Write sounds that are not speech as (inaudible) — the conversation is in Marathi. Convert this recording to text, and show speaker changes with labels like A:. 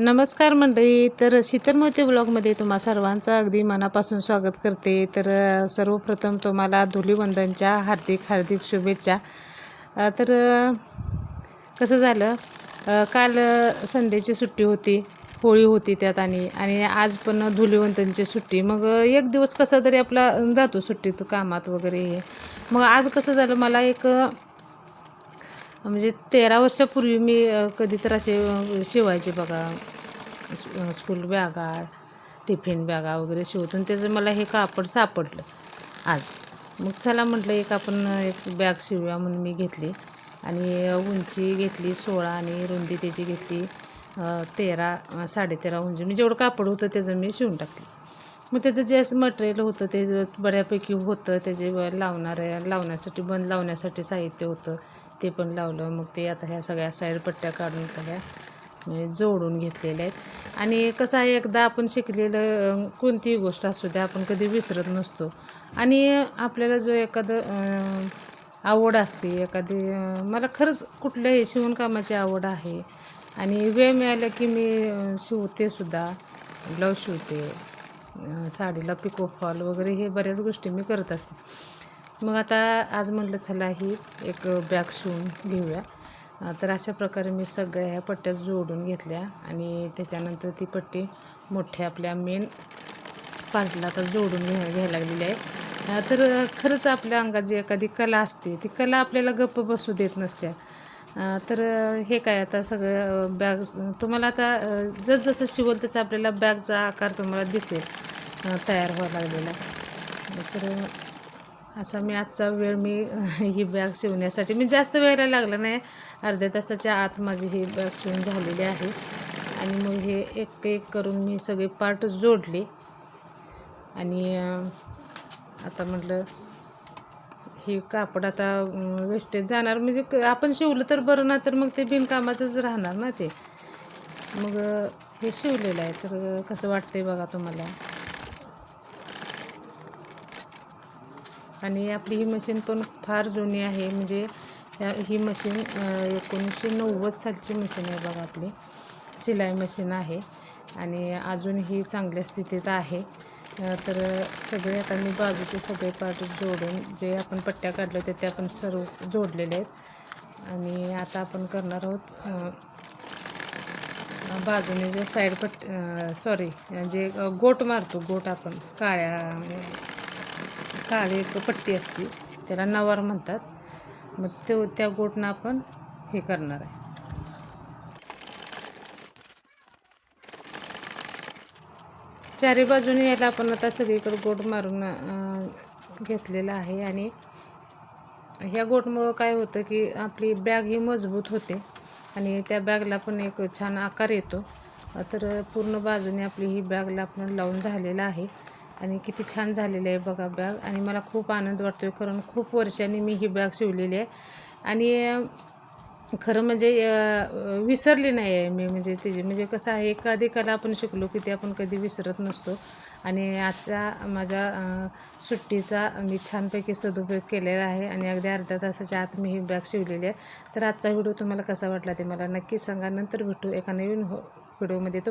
A: नमस्कार मंडळी. तर शीतल मोती ब्लॉगमध्ये तुम्हा सर्वांचं अगदी मनापासून स्वागत करते. तर सर्वप्रथम तुम्हाला धुलीवंदनच्या हार्दिक हार्दिक शुभेच्छा. तर कसं झालं? काल संडेची सुट्टी होती. होळी होती त्यात आणि आणि आज पण धुलीवंदनची सुट्टी. मग एक दिवस कसा तरी आपला जातो सुट्टीत कामात वगैरे. हे मग आज कसं झालं? मला एक म्हणजे तेरा वर्षापूर्वी मी कधी तर असे शिवायचे बघा स्कूल बॅगा टिफिन बॅगा वगैरे शिवतून त्याचं मला हे कापड सापडलं आज. मग चला म्हटलं एक आपण एक बॅग शिवूया म्हणून मी घेतली. आणि उंची घेतली सोळा आणि रुंदी त्याची घेतली तेरा साडेतेरा उंची. म्हणजे जेवढं कापड होतं त्याचं मी शिवून टाकली. मग त्याचं जे असं मटेरियल होतं ते बऱ्यापैकी होतं. त्याचे व लावणाऱ्या लावण्यासाठी बंद लावण्यासाठी साहित्य होतं. ते पण लावलं. मग ते आता ह्या सगळ्या साईड पट्ट्या काढून आता ह्या म्हणजे जोडून घेतलेल्या आहेत. आणि कसं आहे एकदा आपण शिकलेलं कोणतीही गोष्ट असू द्या आपण कधी विसरत नसतो. आणि आपल्याला जो एखादं आवड असते एखादी मला खरंच कुठल्याही शिवणकामाची आवड आहे. आणि वेळ मिळाला की मी शिवतेसुद्धा शिवते सुद्धा. ब्लाऊज शिवते साडीला पिको फॉल वगैरे हे बऱ्याच गोष्टी मी करत असते. मग आता आज म्हटलं चला ही एक बॅग शिवून घेऊया. तर अशा प्रकारे मी सगळ्या ह्या पट्ट्या जोडून घेतल्या आणि त्याच्यानंतर ती पट्टी मोठ्या आपल्या मेन पार्टला आता जोडून घ्या घ्यायला लागलेली आहे. तर खरंच आपल्या अंगात जी एखादी कला असते ती कला आपल्याला गप्प बसू देत नसत्या. तर हे काय आता सगळं बॅग तुम्हाला आता जसजसं शिवल तसं आपल्याला बॅगचा आकार तुम्हाला दिसेल तयार व्हावा लागलेला तर असा मी आजचा वेळ मी (laughs) ही बॅग शिवण्यासाठी मी जास्त वेळेला लागला नाही. अर्ध्या तासाच्या आत माझी ही बॅग शिवून झालेली आहे. आणि मग हे एक एक करून मी सगळे पार्ट जोडले. आणि आता म्हटलं ही कापड आता वेस्टेज जाणार. म्हणजे क- आपण शिवलं तर बरं ना तर मग ते बिनकामाचंच राहणार ना ते. मग हे शिवलेलं आहे. तर कसं वाटतंय बघा तुम्हाला? आणि आपली ही मशीन पण फार जुनी आहे. म्हणजे ही मशीन एकोणीसशे नव्वद सालची मशीन आहे बघा आपली. शिलाई मशीन आहे. आणि अजून ही चांगल्या स्थितीत आहे. तर सगळे आता मी बाजूचे सगळे पार्ट जोडून जे आपण पट्ट्या काढल्या होत्या त्या पण सर्व जोडलेले आहेत. आणि आता आपण करणार आहोत बाजूने जे साईड पट्ट सॉरी जे गोट मारतो गोट आपण काळ्या काळी एक पट्टी असते त्याला नवार म्हणतात. मग तो त्या गोटनं आपण हे करणार आहे. चारी बाजूने याला आपण आता सगळीकडे गोट मारून घेतलेलं घेतलेला आहे. आणि ह्या गोटमुळं काय होतं की आपली बॅग ही मजबूत होते आणि त्या बॅगला पण एक छान आकार येतो. तर पूर्ण बाजूने आपली ही बॅगला आपण लावून झालेलं आहे. आणि किती छान झालेलं आहे बघा बॅग आणि मला खूप आनंद वाटतो आहे कारण खूप वर्षांनी मी ही बॅग शिवलेली आहे. आणि खरं म्हणजे विसरली नाही आहे मी. म्हणजे त्याची म्हणजे कसं आहे एखादी कला आपण शिकलो की ते आपण कधी विसरत नसतो. आणि आजचा माझ्या सुट्टीचा मी छानपैकी सदुपयोग केलेला आहे. आणि अगदी अर्ध्या तासाच्या आत मी ही बॅग शिवलेली आहे. तर आजचा व्हिडिओ तुम्हाला कसा वाटला ते मला नक्की सांगा. नंतर भेटू एका नवीन हो व्हिडिओमध्ये तो